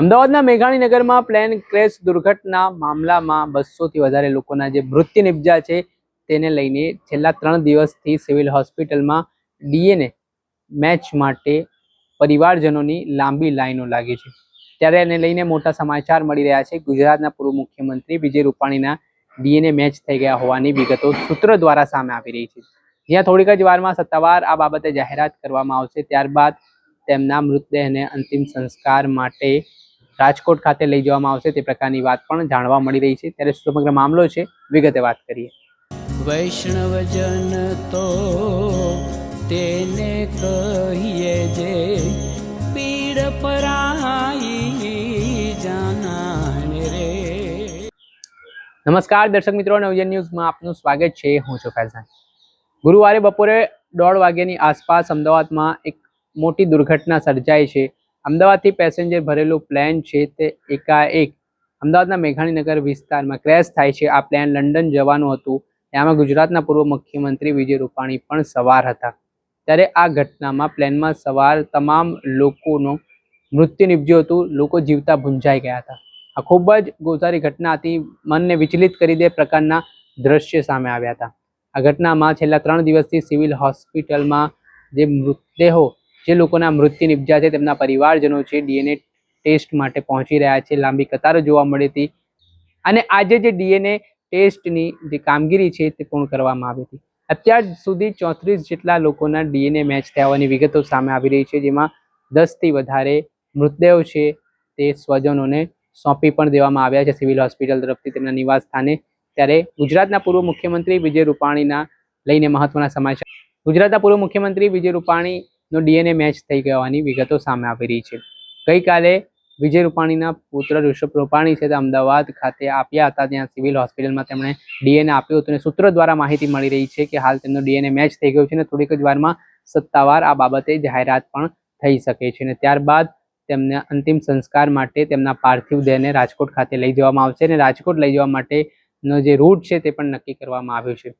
અમદાવાદના મેઘાણીનગરમાં plane crash દુર્ઘટના મામલામાં બસોથી વધારે લોકોના જે મૃત્યુ નિપજ્યા છે, તેને લઈને છેલ્લા ત્રણ દિવસથી સિવિલ હોસ્પિટલમાં ડીએનએ મેચ માટે પરિવારજનોની લાંબી લાઈનો લાગી છે. ત્યારે એને લઈને મોટા સમાચાર મળી રહ્યા છે. ગુજરાતના પૂર્વ મુખ્યમંત્રી વિજય રૂપાણીના ડીએનએ મેચ થઈ ગયા હોવાની વિગતો સૂત્રો દ્વારા સામે આવી રહી છે. જ્યાં થોડીક જ વારમાં સત્તાવાર આ બાબતે જાહેરાત કરવામાં આવશે. ત્યારબાદ તેમના મૃતદેહને અંતિમ સંસ્કાર માટે રાજકોટ ખાતે લઈ જવામાં આવશે તે પ્રકારની વાત પણ જાણવા મળી રહી છે. ત્યારે સમગ્ર મામલો છે વિગતે વાત કરીએ. વૈષ્ણવજન તો તેને કહીએ જે પીડ પરાઈ જાનાને રે. નમસ્કાર દર્શક મિત્રો નવજન ન્યૂઝમાં આપનું સ્વાગત છે. હું છું ફૈઝાન. ગુરુવારે બપોરે દોઢ વાગ્યાની આસપાસ અમદાવાદમાં એક મોટી દુર્ઘટના સર્જાઈ છે. અમદાવાદથી પેસેન્જર ભરેલું પ્લેન છે તે એકાએક અમદાવાદના મેઘાણીનગર વિસ્તારમાં ક્રેશ થાય છે. આ પ્લેન લંડન જવાનું હતું. એમાં ગુજરાતના પૂર્વ મુખ્યમંત્રી વિજય રૂપાણી પણ સવાર હતા. ત્યારે આ ઘટનામાં પ્લેનમાં સવાર તમામ લોકોનું મૃત્યુ નીપજ્યું હતું. લોકો જીવતા ભૂંજાઈ ગયા હતા. આ ખૂબ જ ગોઝારી ઘટના હતી. મનને વિચલિત કરી દે પ્રકારના દ્રશ્ય સામે આવ્યા હતા. આ ઘટનામાં છેલ્લા ત્રણ દિવસથી સિવિલ હોસ્પિટલમાં જે મૃતદેહો જે લોકોના મૃત્યુ નિપજ્યા છે, તેમના પરિવારજનો છે, ડીએનએ ટેસ્ટ માટે પહોંચી રહ્યા છે, લાંબી કતારો જોવા મળી હતી. અને આજે જે ડીએનએ ટેસ્ટની જે કામગીરી છે તે પૂર્ણ કરવામાં આવી હતી. અત્યાર સુધી ચોત્રીસ જેટલા લોકોના ડીએનએ મેચ થયા હોવાની વિગતો સામે આવી રહી છે, જેમાં દસથી વધારે મૃતદેહો છે તે સ્વજનોને સોંપી પણ દેવામાં આવ્યા છે સિવિલ હોસ્પિટલ તરફથી તેમના નિવાસ સ્થાને. ત્યારે ગુજરાતના પૂર્વ મુખ્યમંત્રી વિજય રૂપાણીના લઈને મહત્વના સમાચાર. ગુજરાતના પૂર્વ મુખ્યમંત્રી વિજય રૂપાણીનો ડીએનએ મેચ થઈ ગયાની વિગતો સામે આવી રહી છે. ગઈકાલે વિજય રૂપાણીના પુત્ર ઋષભ રૂપાણી છે તે અમદાવાદ ખાતે આપ્યા હતા. ત્યાં સિવિલ હોસ્પિટલમાં તેમણે ડીએનએ આપ્યું હતું અને સૂત્ર દ્વારા માહિતી મળી રહી છે કે હાલ તેમનો ડીએનએ મેચ થઈ ગયો છે અને થોડીક જ વારમાં સત્તાવાર આ બાબતે જાહેરાત પણ થઈ શકે છે અને ત્યારબાદ તેમને અંતિમ સંસ્કાર માટે તેમના પાર્થિવ દેહને રાજકોટ ખાતે લઈ જવામાં આવશે અને રાજકોટ લઈ જવા માટેનો જે રૂટ છે તે પણ નક્કી કરવામાં આવ્યો છે.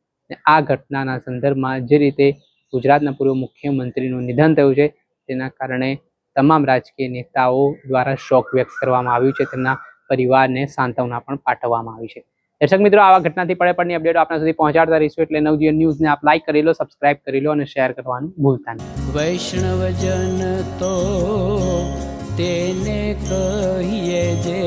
આ ઘટનાના સંદર્ભમાં જે રીતે ગુજરાતના પૂર્વ મુખ્યમંત્રીનું નિધન થયું છે. તેના કારણે તમામ રાજકીય નેતાઓ દ્વારા શોક વ્યક્ત કરવામાં આવ્યું છે. તેમના પરિવારને સાંત્વના પણ પાઠવવામાં આવી છે. દર્શક મિત્રો, આવા ઘટનાથી પડે પડની અપડેટો આપણા સુધી પહોંચાડતા રહીશું એટલે નવજીવન ન્યૂઝને આપ લાઈક કરી લો, સબસ્ક્રાઇબ કરી લો અને શેર કરવાનું ભૂલતા નહીં. વૈષ્ણવજન તો તેને કહીએ જે